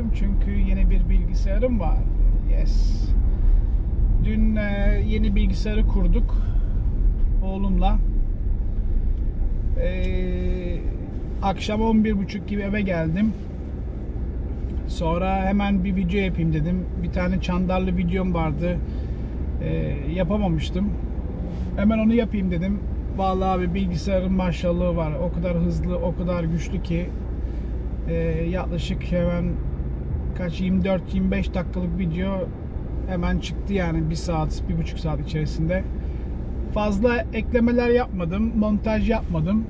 mutluyum çünkü yeni bir bilgisayarım var. Yes. Dün e, yeni bilgisayarı kurduk oğlumla. Ee, akşam 11.30 gibi eve geldim. Sonra hemen bir video yapayım dedim. Bir tane çandarlı videom vardı. Ee, yapamamıştım. Hemen onu yapayım dedim. Vallahi abi bilgisayarın maşallahı var. O kadar hızlı, o kadar güçlü ki e, yaklaşık hemen kaç 24-25 dakikalık video hemen çıktı yani bir saat, bir buçuk saat içerisinde. Fazla eklemeler yapmadım, montaj yapmadım.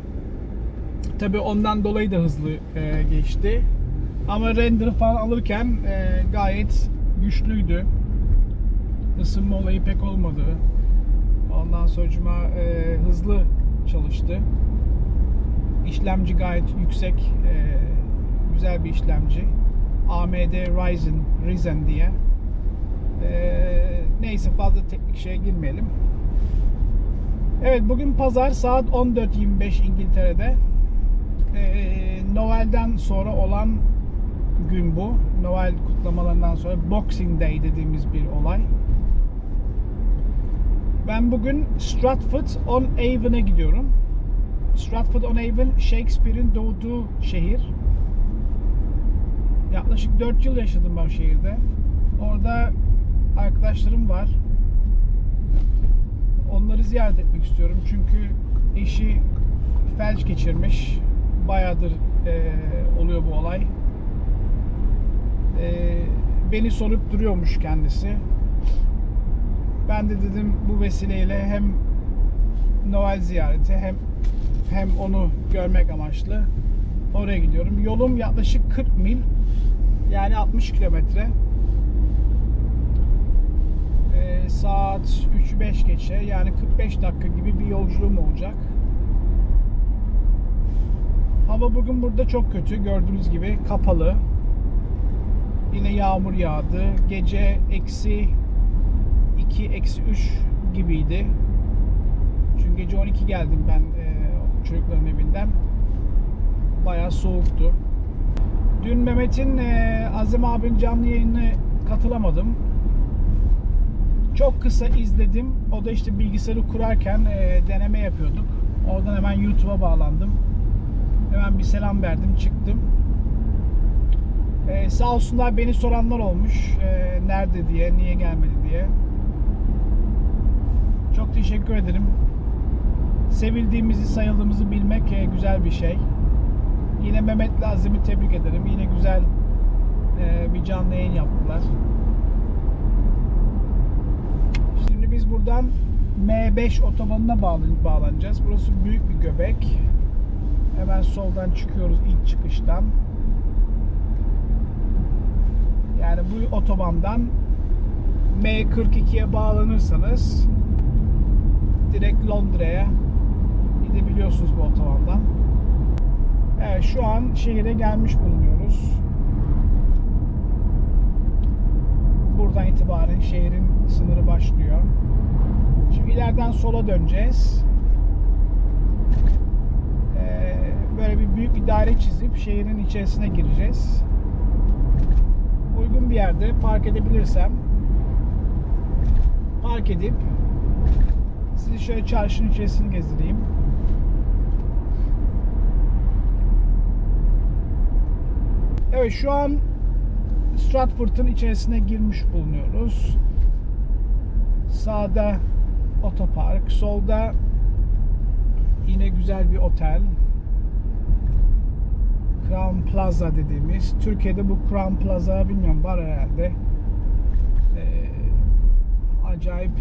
Tabi ondan dolayı da hızlı e, geçti. Ama render falan alırken e, gayet güçlüydü. Isınma olayı pek olmadı. Ondan sonra e, hızlı çalıştı. İşlemci gayet yüksek. E, güzel bir işlemci. AMD Ryzen, Ryzen diye. E, neyse fazla teknik şeye girmeyelim. Evet bugün pazar saat 14.25 İngiltere'de. E, Noel'den sonra olan gün bu. Noel kutlamalarından sonra Boxing Day dediğimiz bir olay. Ben bugün Stratford-on-Avon'a gidiyorum. Stratford-on-Avon Shakespeare'in doğduğu şehir. Yaklaşık 4 yıl yaşadım ben o şehirde. Orada arkadaşlarım var. Onları ziyaret etmek istiyorum. Çünkü eşi felç geçirmiş. Bayağıdır e, oluyor bu olay. E, beni sorup duruyormuş kendisi. Ben de dedim bu vesileyle hem Noel ziyareti hem hem onu görmek amaçlı oraya gidiyorum. Yolum yaklaşık 40 mil. Yani 60 kilometre. Ee, saat 3-5 geçe yani 45 dakika gibi bir yolculuğum olacak. Hava bugün burada çok kötü. Gördüğünüz gibi kapalı. Yine yağmur yağdı. Gece eksi 2 eksi 3 gibiydi. Çünkü gece 12 geldim ben e, çocukların evinden. Bayağı soğuktu. Dün Mehmet'in e, Azem abinin canlı yayını katılamadım. Çok kısa izledim. O da işte bilgisayarı kurarken e, deneme yapıyorduk. Oradan hemen YouTube'a bağlandım. Hemen bir selam verdim, çıktım. Ee, sağ olsunlar beni soranlar olmuş. Ee, nerede diye, niye gelmedi diye. Çok teşekkür ederim. Sevildiğimizi, sayıldığımızı bilmek e, güzel bir şey. Yine Mehmet Lazim'i tebrik ederim. Yine güzel e, bir canlı yayın yaptılar. Şimdi biz buradan M5 otobanına bağlan- bağlanacağız. Burası büyük bir göbek. Hemen soldan çıkıyoruz ilk çıkıştan. Yani bu otobandan M42'ye bağlanırsanız direkt Londra'ya gidebiliyorsunuz bu otobandan. Evet şu an şehire gelmiş bulunuyoruz. Buradan itibaren şehrin sınırı başlıyor. Şimdi ileriden sola döneceğiz. Ee, böyle bir büyük bir daire çizip şehrin içerisine gireceğiz. Uygun bir yerde park edebilirsem park edip sizi şöyle çarşının içerisini gezdireyim. Evet şu an Stratford'un içerisine girmiş bulunuyoruz. Sağda otopark, solda yine güzel bir otel. Crown Plaza dediğimiz. Türkiye'de bu Crown Plaza bilmiyorum var herhalde. Ee, acayip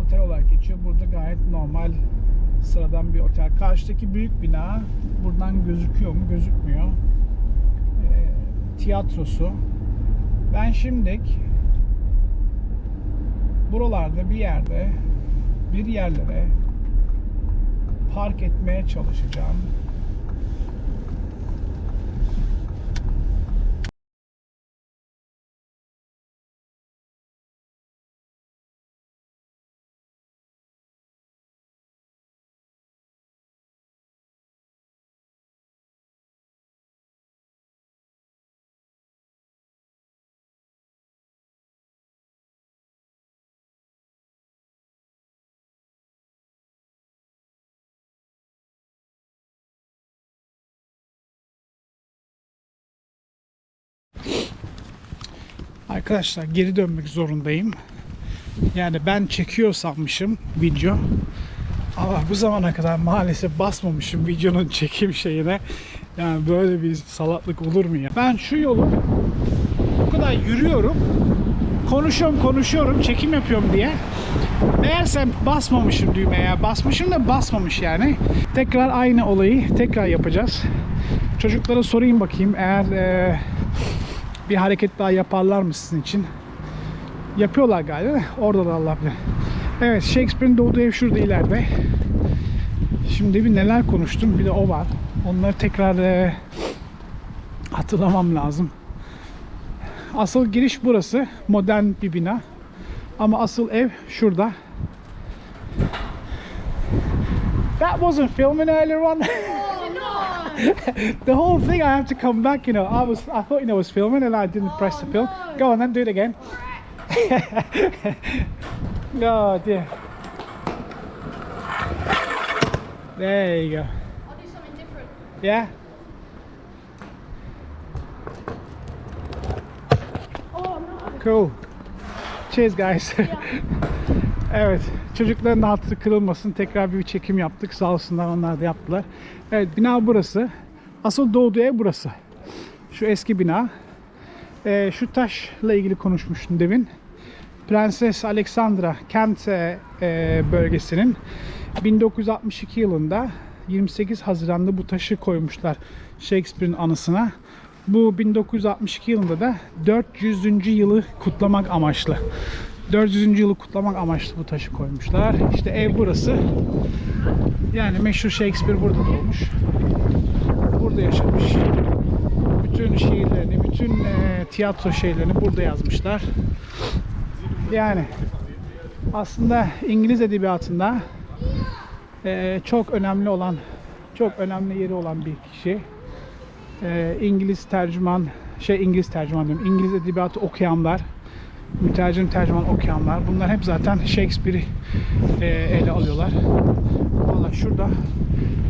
otel olarak geçiyor. Burada gayet normal sıradan bir otel. Karşıdaki büyük bina buradan gözüküyor mu? Gözükmüyor. Ee, tiyatrosu. Ben şimdilik buralarda bir yerde bir yerlere park etmeye çalışacağım. Arkadaşlar geri dönmek zorundayım. Yani ben çekiyor sanmışım video. Ama bu zamana kadar maalesef basmamışım videonun çekim şeyine. Yani böyle bir salaklık olur mu ya? Ben şu yolu o kadar yürüyorum. Konuşuyorum konuşuyorum çekim yapıyorum diye. Meğerse basmamışım düğmeye. Basmışım da basmamış yani. Tekrar aynı olayı tekrar yapacağız. Çocuklara sorayım bakayım eğer e, bir hareket daha yaparlar mı sizin için? Yapıyorlar galiba. da Orada da Allah bilir. Evet Shakespeare'in doğduğu ev şurada ileride. Şimdi bir neler konuştum bir de o var. Onları tekrar e, hatırlamam lazım. Asıl giriş burası. Modern bir bina. Ama asıl ev şurada. That wasn't filming earlier on. the whole thing I have to come back, you know. I was I thought you know was filming and I didn't press the oh, film. Go on then do it again. oh dear. There you go. I'll do something different. Yeah. Oh. Cool. Cheers guys. evet. Çocukların da hatırı kırılmasın. Tekrar bir çekim yaptık. Sağ olsunlar onlar da yaptılar. Evet bina burası. Asıl doğduğu ev burası. Şu eski bina. Ee, şu taşla ilgili konuşmuştum demin. Prenses Alexandra Kent e, e, bölgesinin 1962 yılında 28 Haziran'da bu taşı koymuşlar Shakespeare'in anısına. Bu 1962 yılında da 400. yılı kutlamak amaçlı. 400. yılı kutlamak amaçlı bu taşı koymuşlar. İşte ev burası. Yani meşhur Shakespeare burada doğmuş. Burada yaşamış. Bütün şiirlerini, bütün e, tiyatro şeylerini burada yazmışlar. Yani aslında İngiliz edebiyatında e, çok önemli olan, çok önemli yeri olan bir kişi. E, İngiliz tercüman, şey İngiliz tercüman diyorum, İngiliz edebiyatı okuyanlar, mütercim tercüman okuyanlar, bunlar hep zaten Shakespeare'i e, ele alıyorlar. Valla şurada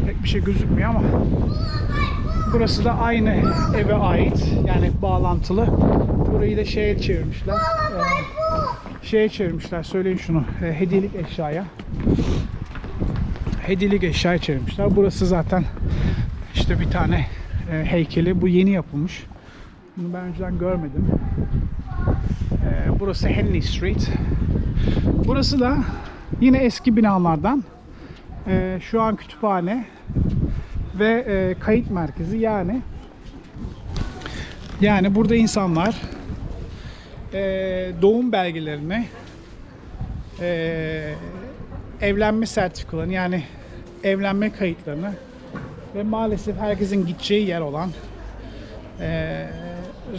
pek bir şey gözükmüyor ama burası da aynı eve ait, yani bağlantılı. Burayı da şeye çevirmişler. E, şeye çevirmişler, söyleyin şunu, e, hediyelik eşyaya. Hediyelik eşyaya çevirmişler. Burası zaten işte bir tane e, heykeli. Bu yeni yapılmış. Bunu ben önceden görmedim. Burası Henley Street. Burası da yine eski binalardan. E, şu an kütüphane ve e, kayıt merkezi yani yani burada insanlar e, doğum belgelerini e, evlenme sertifikalarını yani evlenme kayıtlarını ve maalesef herkesin gideceği yer olan e,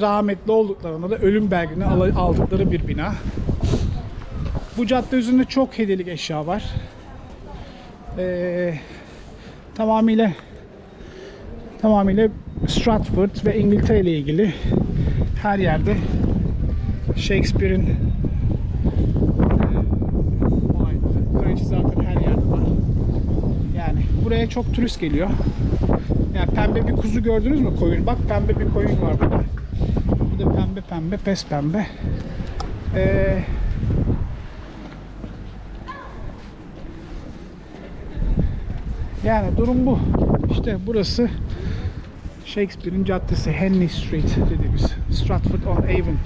rahmetli olduklarında da ölüm belgelerini al- aldıkları bir bina. Bu cadde üzerinde çok hediyelik eşya var. E, tamamıyla tamamıyla Stratford ve İngiltere ile ilgili her yerde Shakespeare'in e. Yani buraya çok turist geliyor. Yani pembe bir kuzu gördünüz mü koyun? Bak pembe bir koyun var burada. Bu da pembe pembe, pes pembe. Ee, yani durum bu. İşte burası Shakespeare'in caddesi Henley Street dediğimiz Stratford on Avon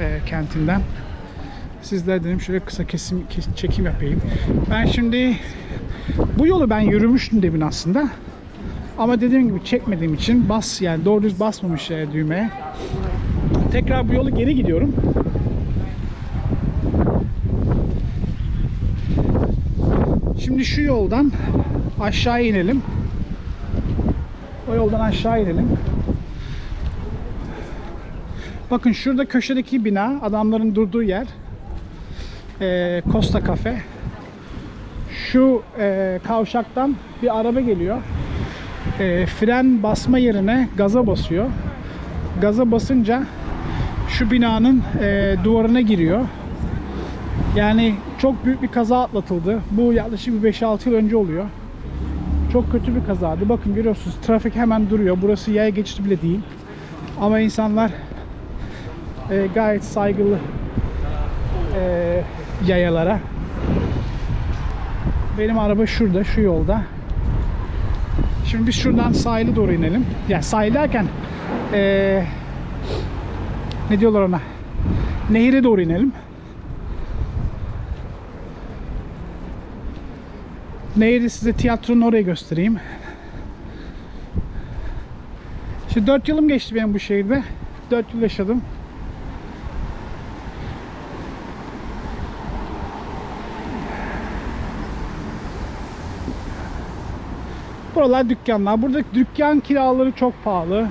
e, kentinden. Sizler dedim şöyle kısa kesim kes- çekim yapayım. Ben şimdi bu yolu ben yürümüştüm demin aslında. Ama dediğim gibi çekmediğim için bas yani doğru düz basmamış e, düğmeye. Tekrar bu yolu geri gidiyorum. Şimdi şu yoldan aşağı inelim. O yoldan aşağı inelim. Bakın şurada köşedeki bina adamların durduğu yer. Ee, Costa Cafe. Şu e, kavşaktan bir araba geliyor. E, fren basma yerine gaza basıyor. Gaza basınca şu binanın e, duvarına giriyor. Yani çok büyük bir kaza atlatıldı. Bu yaklaşık bir 5-6 yıl önce oluyor. Çok kötü bir kazaydı. Bakın görüyorsunuz trafik hemen duruyor. Burası yaya geçidi bile değil. Ama insanlar e, gayet saygılı e, yayalara. Benim araba şurada, şu yolda. Şimdi biz şuradan sahile doğru inelim. Yani sahil derken e, ne diyorlar ona? Nehire doğru inelim. Nehri size tiyatronun oraya göstereyim. İşte 4 yılım geçti benim bu şehirde. 4 yıl yaşadım. Buralar dükkanlar. Burada dükkan kiraları çok pahalı.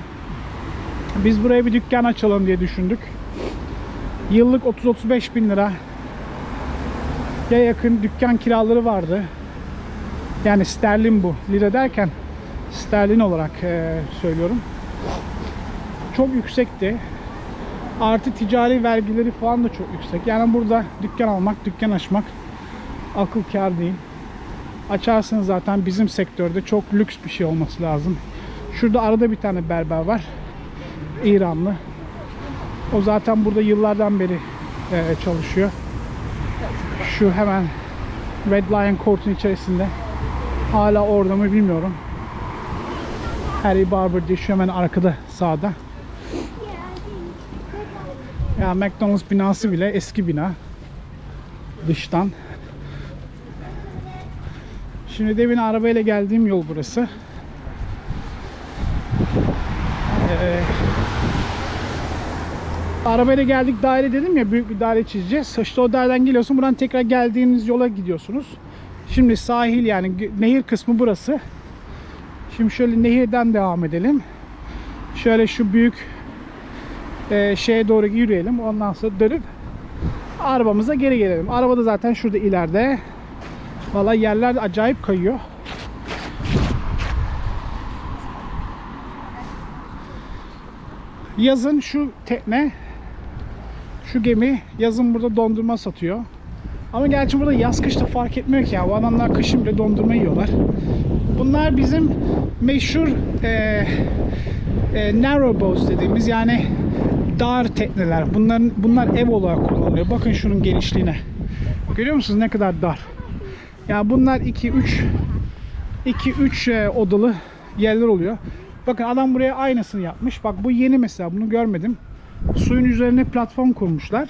Biz buraya bir dükkan açalım diye düşündük. Yıllık 30-35 bin lira ya yakın dükkan kiraları vardı. Yani sterlin bu. Lira derken sterlin olarak eee, söylüyorum. Çok yüksekti. Artı ticari vergileri falan da çok yüksek. Yani burada dükkan almak, dükkan açmak akıl kâr değil. Açarsınız zaten bizim sektörde çok lüks bir şey olması lazım. Şurada arada bir tane berber var. İranlı. O zaten burada yıllardan beri eee, çalışıyor. Şu hemen Red Lion Court'un içerisinde. Hala orada mı bilmiyorum. Harry Barber diye şu hemen arkada sağda. Ya McDonald's binası bile eski bina. Dıştan. Şimdi demin arabayla geldiğim yol burası. Ee, arabayla geldik daire dedim ya büyük bir daire çizeceğiz. İşte o daireden geliyorsun buradan tekrar geldiğiniz yola gidiyorsunuz. Şimdi sahil yani nehir kısmı burası. Şimdi şöyle nehirden devam edelim. Şöyle şu büyük e, şeye doğru yürüyelim. Ondan sonra dönüp arabamıza geri gelelim. Araba da zaten şurada ileride. Valla yerler acayip kayıyor. Yazın şu tekne, şu gemi yazın burada dondurma satıyor. Ama gerçi burada yaz kış da fark etmiyor ki ya. Bu adamlar kışın bile dondurma yiyorlar. Bunlar bizim meşhur e, e, narrow boats dediğimiz yani dar tekneler. Bunların bunlar ev olarak kullanılıyor. Bakın şunun genişliğine. Görüyor musunuz ne kadar dar? Ya bunlar 2 3 2 3 odalı yerler oluyor. Bakın adam buraya aynısını yapmış. Bak bu yeni mesela bunu görmedim. Suyun üzerine platform kurmuşlar.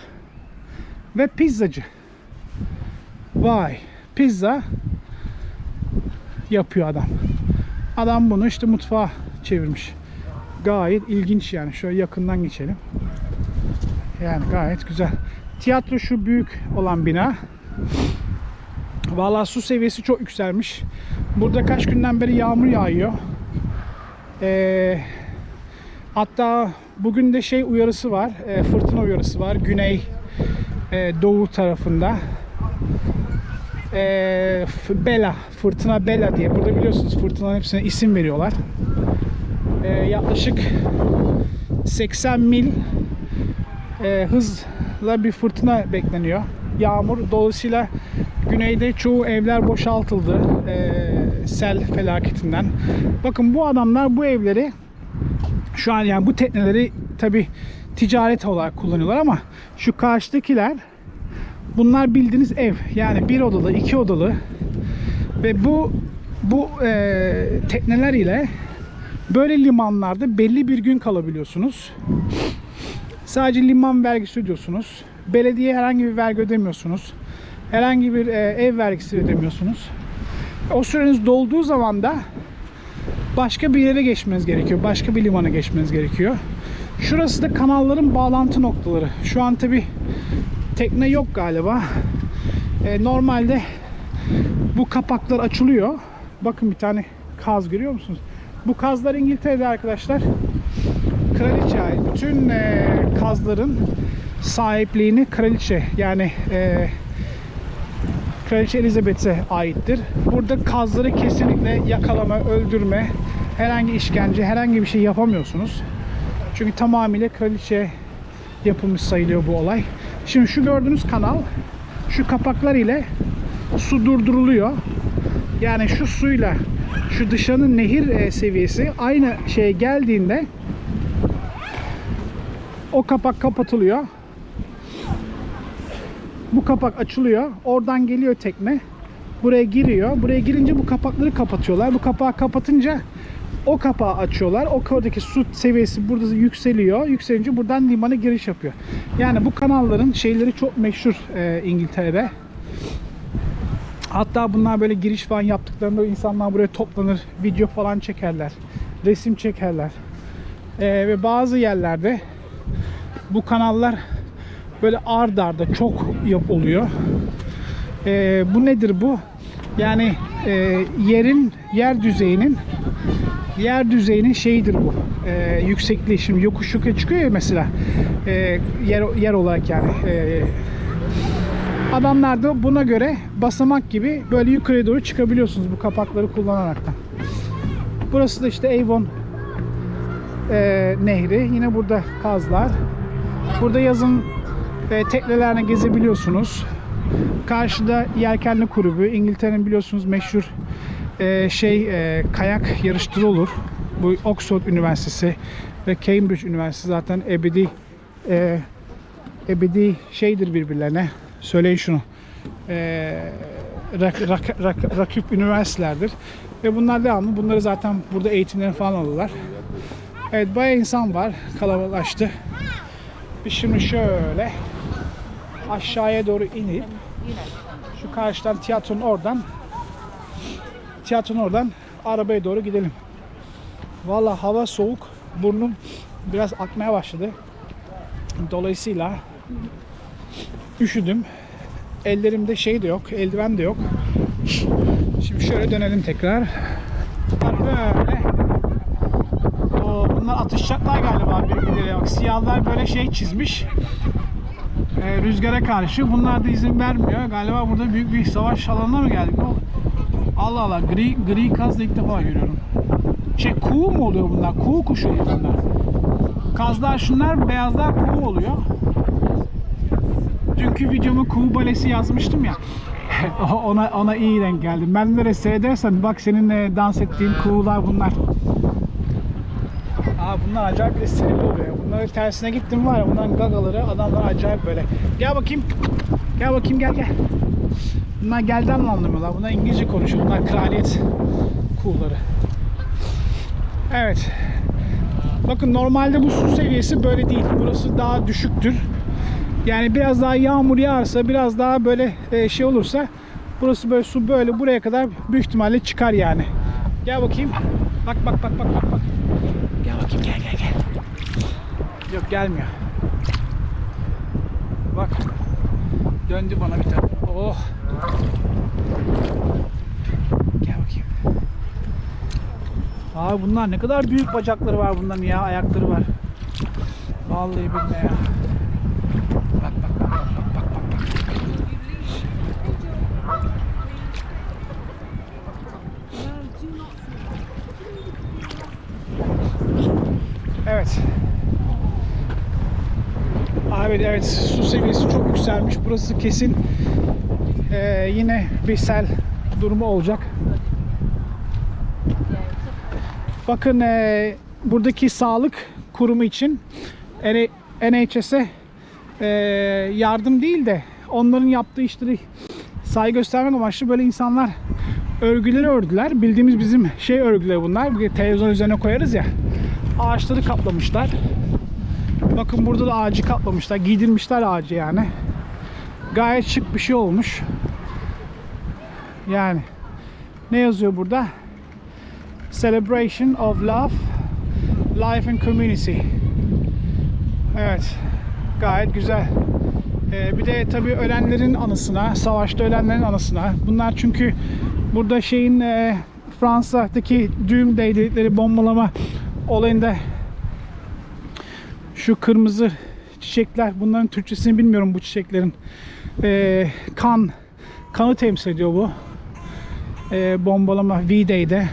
Ve pizzacı. Vay. Pizza yapıyor adam. Adam bunu işte mutfağa çevirmiş. Gayet ilginç yani. Şöyle yakından geçelim. Yani gayet güzel. Tiyatro şu büyük olan bina. Vallahi su seviyesi çok yükselmiş. Burada kaç günden beri yağmur yağıyor. Ee, hatta bugün de şey uyarısı var. e, fırtına uyarısı var. Güney e, doğu tarafında. E, Bela, fırtına Bela diye. Burada biliyorsunuz fırtınaların hepsine isim veriyorlar. E, yaklaşık 80 mil e, hızla bir fırtına bekleniyor. Yağmur dolayısıyla güneyde çoğu evler boşaltıldı e, sel felaketinden. Bakın bu adamlar bu evleri şu an yani bu tekneleri tabi ticaret olarak kullanıyorlar ama şu karşıdakiler bunlar bildiğiniz ev. Yani bir odalı, iki odalı ve bu bu e, tekneler ile böyle limanlarda belli bir gün kalabiliyorsunuz. Sadece liman vergisi ödüyorsunuz. Belediye herhangi bir vergi ödemiyorsunuz. Herhangi bir e, ev vergisi ödemiyorsunuz. O süreniz dolduğu zaman da başka bir yere geçmeniz gerekiyor. Başka bir limana geçmeniz gerekiyor. Şurası da kanalların bağlantı noktaları. Şu an tabi tekne yok galiba. E, normalde bu kapaklar açılıyor. Bakın bir tane kaz görüyor musunuz? Bu kazlar İngiltere'de arkadaşlar. Kraliçe. Bütün e, kazların sahipliğini kraliçe yani e, Kraliçe Elizabeth'e aittir. Burada kazları kesinlikle yakalama, öldürme, herhangi işkence, herhangi bir şey yapamıyorsunuz. Çünkü tamamıyla kraliçe yapılmış sayılıyor bu olay. Şimdi şu gördüğünüz kanal şu kapaklar ile su durduruluyor. Yani şu suyla şu dışarının nehir e, seviyesi aynı şeye geldiğinde O kapak kapatılıyor. Bu kapak açılıyor. Oradan geliyor tekne. Buraya giriyor. Buraya girince bu kapakları kapatıyorlar. Bu kapağı kapatınca o kapağı açıyorlar. O oradaki su seviyesi burada yükseliyor. Yükselince buradan limana giriş yapıyor. Yani bu kanalların şeyleri çok meşhur e, İngiltere'de. Hatta bunlar böyle giriş falan yaptıklarında insanlar buraya toplanır, video falan çekerler, resim çekerler. Ee, ve bazı yerlerde bu kanallar böyle ard arda çok yap oluyor. Ee, bu nedir bu? Yani e, yerin, yer düzeyinin yer düzeyinin şeyidir bu. Ee, yüksekliği şimdi yokuş yukarı çıkıyor ya mesela. Ee, yer, yer olarak yani. Ee, Adamlar da buna göre basamak gibi böyle yukarıya doğru çıkabiliyorsunuz bu kapakları kullanaraktan. Burası da işte Avon e, nehri. Yine burada kazlar. Burada yazın e, teknelerle gezebiliyorsunuz. Karşıda yelkenli kulübü. İngiltere'nin biliyorsunuz meşhur e, şey e, kayak yarışları olur. Bu Oxford Üniversitesi ve Cambridge Üniversitesi zaten ebedi e, ebedi şeydir birbirlerine. Söyleyin şunu. Ee, rak, rak, rak- rakip üniversitelerdir. Ve bunlar devamlı. Bunları zaten burada eğitimlerini falan alırlar. Evet bayağı insan var. Kalabalıklaştı. Biz şimdi şöyle aşağıya doğru inip şu karşıdan tiyatronun oradan tiyatronun oradan arabaya doğru gidelim. Valla hava soğuk. Burnum biraz akmaya başladı. Dolayısıyla üşüdüm. Ellerimde şey de yok, eldiven de yok. Şimdi şöyle dönelim tekrar. Böyle. Oo, bunlar atışacaklar galiba birbirleriyle. Bak siyahlar böyle şey çizmiş. Ee, rüzgara karşı. Bunlar da izin vermiyor. Galiba burada büyük bir savaş alanına mı geldik? Ne? Allah Allah. Gri, gri kaz da ilk defa görüyorum. Şey kuğu mu oluyor bunlar? Kuğu kuşu oluyor bunlar. Kazlar şunlar, beyazlar kuğu oluyor dünkü videomu kuğu balesi yazmıştım ya. ona ona iyi denk geldim. Ben de seyredersen bak seninle dans ettiğin kuğular bunlar. Bunlar acayip bir sinirli oluyor. Bunların tersine gittim var ya bunların gagaları adamlar acayip böyle. Gel bakayım. Gel bakayım gel gel. Bunlar gelden anlamıyorlar? Bunlar İngilizce konuşuyor. Bunlar kraliyet kuğuları. Evet. Bakın normalde bu su seviyesi böyle değil. Burası daha düşüktür. Yani biraz daha yağmur yağarsa, biraz daha böyle e, şey olursa burası böyle su böyle buraya kadar büyük ihtimalle çıkar yani. Gel bakayım. Bak bak bak bak bak bak. Gel bakayım gel gel gel. Yok gelmiyor. Bak. Döndü bana bir tane. Oh. Gel bakayım. Abi bunlar ne kadar büyük bacakları var bunların ya, ayakları var. Vallahi billahi ya. Bak bak bak bak bak bak bak. Evet. Abi evet su seviyesi çok yükselmiş. Burası kesin eee, yine bir sel durumu olacak. Bakın eee, buradaki sağlık kurumu için NHS'e eee, yardım değil de onların yaptığı işleri saygı göstermek amaçlı böyle insanlar örgüleri ördüler. Bildiğimiz bizim şey örgüleri bunlar. Televizyon üzerine koyarız ya. Ağaçları kaplamışlar. Bakın burada da ağacı kaplamışlar. Giydirmişler ağacı yani. Gayet şık bir şey olmuş. Yani ne yazıyor burada? Celebration of Love, Life and Community. Evet. Gayet güzel. Ee, bir de tabii ölenlerin anısına, savaşta ölenlerin anısına. Bunlar çünkü burada şeyin e, Fransa'daki Doomsday dedikleri bombalama olayında şu kırmızı çiçekler bunların Türkçesini bilmiyorum bu çiçeklerin. Ee, kan kanı temsil ediyor bu. Ee, bombalama V-Day'de.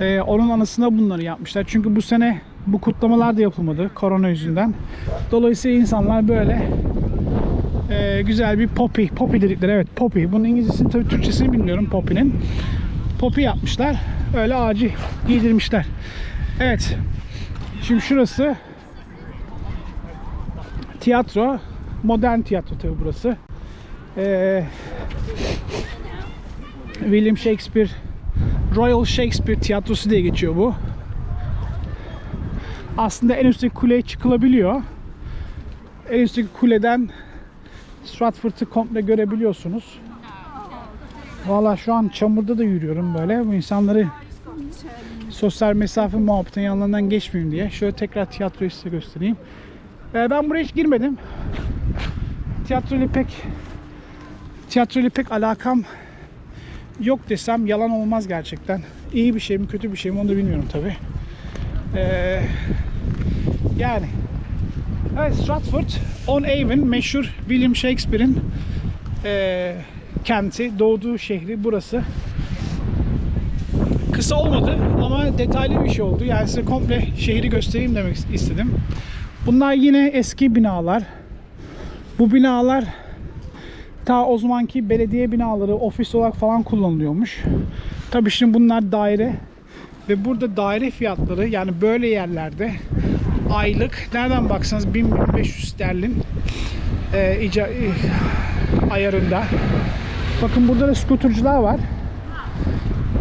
Ee, onun anısına bunları yapmışlar. Çünkü bu sene bu kutlamalar da yapılmadı korona yüzünden. Dolayısıyla insanlar böyle e, güzel bir poppy poppy dedikleri evet poppy. Bunun İngilizcesini tabii Türkçesini bilmiyorum poppy'nin. Poppy yapmışlar. Öyle ağacı giydirmişler evet şimdi şurası tiyatro. Modern tiyatro tabi burası. Ee, William Shakespeare Royal Shakespeare Tiyatrosu diye geçiyor bu. Aslında en üstteki kuleye çıkılabiliyor. En üstteki kuleden Stratford'u komple görebiliyorsunuz. Valla şu an çamurda da yürüyorum böyle. Bu insanları sosyal mesafe muhabbetin yanlarından geçmeyeyim diye. Şöyle tekrar tiyatroyu size göstereyim. Ee, ben buraya hiç girmedim. Tiyatro ile pek tiyatro ile pek alakam yok desem yalan olmaz gerçekten. İyi bir şey mi kötü bir şey mi onu da bilmiyorum tabi. Ee, yani evet Stratford on Avon meşhur William Shakespeare'in ee, kenti, doğduğu şehri burası. Kısa olmadı ama detaylı bir şey oldu. Yani size komple şehri göstereyim demek istedim. Bunlar yine eski binalar. Bu binalar ta o zamanki belediye binaları ofis olarak falan kullanılıyormuş. Tabii şimdi bunlar daire ve burada daire fiyatları yani böyle yerlerde aylık nereden baksanız 1000-1500 sterlin e, e, ayarında. Bakın burada da skuturcular var.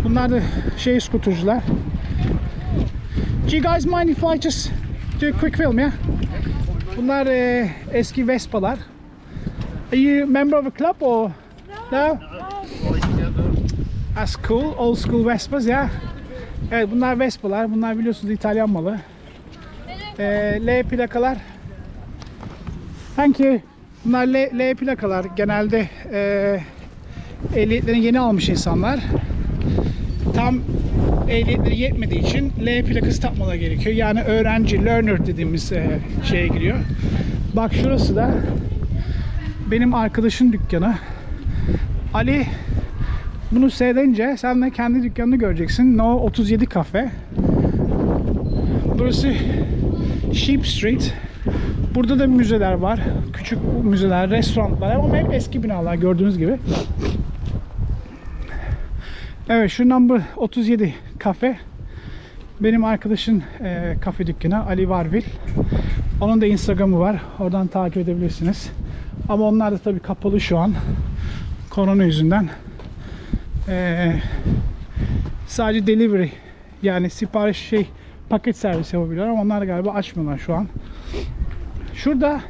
Bunlar da şey skuturcular. Do you guys mind if I just do a quick film yeah? Bunlar e, eski Vespa'lar. Are you member of a club or no? That's cool. Old school Vespas yeah. Evet bunlar Vespa'lar. Bunlar biliyorsunuz İtalyan malı. E, L plakalar. Thank you. Bunlar L, L plakalar. Genelde e, ehliyetlerini yeni almış insanlar. Tam ehliyetleri yetmediği için L plakası takmaları gerekiyor. Yani öğrenci, learner dediğimiz e, şeye giriyor. Bak şurası da benim arkadaşın dükkanı. Ali bunu seyredince sen de kendi dükkanını göreceksin. No 37 kafe. Burası Sheep Street. Burada da müzeler var. Küçük müzeler, restoranlar ama hep eski binalar gördüğünüz gibi. Evet şu number 37 kafe. Benim arkadaşın e, kafe dükkanı Ali Varvil. Onun da Instagram'ı var. Oradan takip edebilirsiniz. Ama onlar da tabii kapalı şu an. Korona yüzünden. E, sadece delivery yani sipariş şey paket servis yapabiliyorlar ama onlar galiba açmıyorlar şu an. Şurada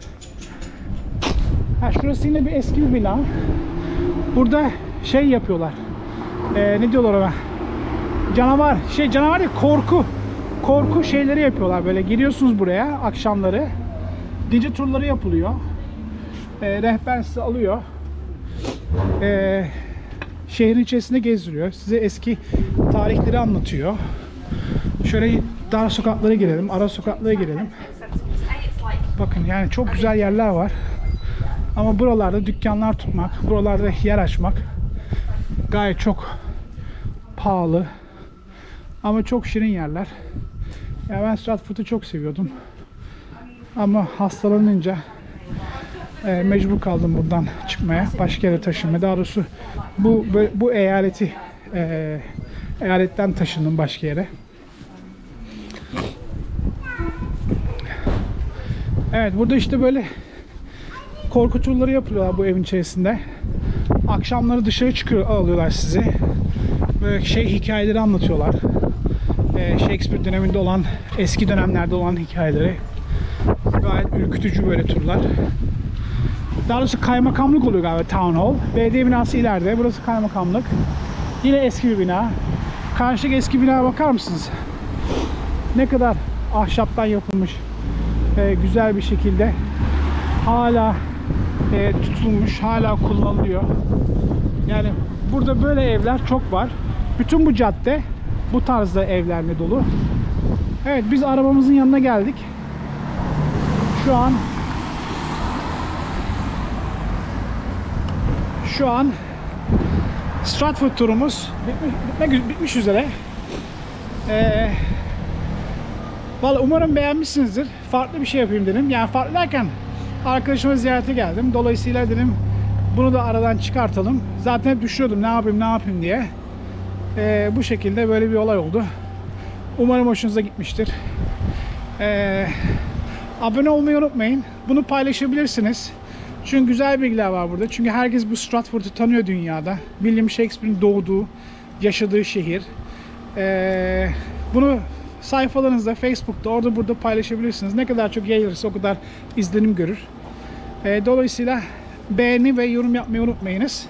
ha, şurası yine bir eski bir bina. Burada şey yapıyorlar. Ee, ne diyorlar ona? Canavar, şey canavar değil, korku. Korku şeyleri yapıyorlar böyle. Geliyorsunuz buraya akşamları. Gece turları yapılıyor. Ee, rehber sizi alıyor. Ee, şehrin içerisinde gezdiriyor. Size eski tarihleri anlatıyor. Şöyle dar sokaklara girelim, ara sokaklara girelim. Bakın yani çok güzel yerler var. Ama buralarda dükkanlar tutmak, buralarda yer açmak gayet çok pahalı. Ama çok şirin yerler. Ya ben Stratford'u çok seviyordum. Ama hastalanınca e, mecbur kaldım buradan çıkmaya. Başka yere taşınmaya. Daha doğrusu bu bu, eyaleti e, eyaletten taşındım başka yere. Evet burada işte böyle korku turları yapıyorlar bu evin içerisinde. Akşamları dışarı çıkıyor alıyorlar sizi. Böyle şey hikayeleri anlatıyorlar. Ee, Shakespeare döneminde olan, eski dönemlerde olan hikayeleri. Gayet ürkütücü böyle turlar. Daha doğrusu kaymakamlık oluyor galiba Town Hall. Belediye binası ileride. Burası kaymakamlık. Yine eski bir bina. Karşıdaki eski binaya bakar mısınız? Ne kadar ahşaptan yapılmış. Ee, güzel bir şekilde. Hala e, tutulmuş, hala kullanılıyor. Yani burada böyle evler çok var. Bütün bu cadde bu tarzda evlerle dolu. Evet biz arabamızın yanına geldik. Şu an şu an Stratford turumuz bitmiş, bitmek, bitmiş üzere. Ee, Vallahi umarım beğenmişsinizdir. Farklı bir şey yapayım dedim. Yani farklı derken arkadaşıma ziyarete geldim. Dolayısıyla dedim bunu da aradan çıkartalım. Zaten hep düşünüyordum ne yapayım ne yapayım diye. Ee, bu şekilde böyle bir olay oldu. Umarım hoşunuza gitmiştir. Ee, Abone olmayı unutmayın. Bunu paylaşabilirsiniz. Çünkü güzel bilgiler var burada. Çünkü herkes bu Stratford'u tanıyor dünyada. William Shakespeare'in doğduğu, yaşadığı şehir. Ee, bunu sayfalarınızda, Facebook'ta, orada burada paylaşabilirsiniz. Ne kadar çok yayılırsa o kadar izlenim görür. Ee, dolayısıyla beğeni ve yorum yapmayı unutmayınız.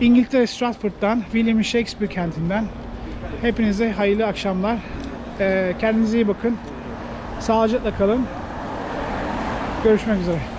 İngiltere Stratford'dan, William Shakespeare kentinden hepinize hayırlı akşamlar. Ee, kendinize iyi bakın. Sağlıcakla kalın. Görüşmek üzere.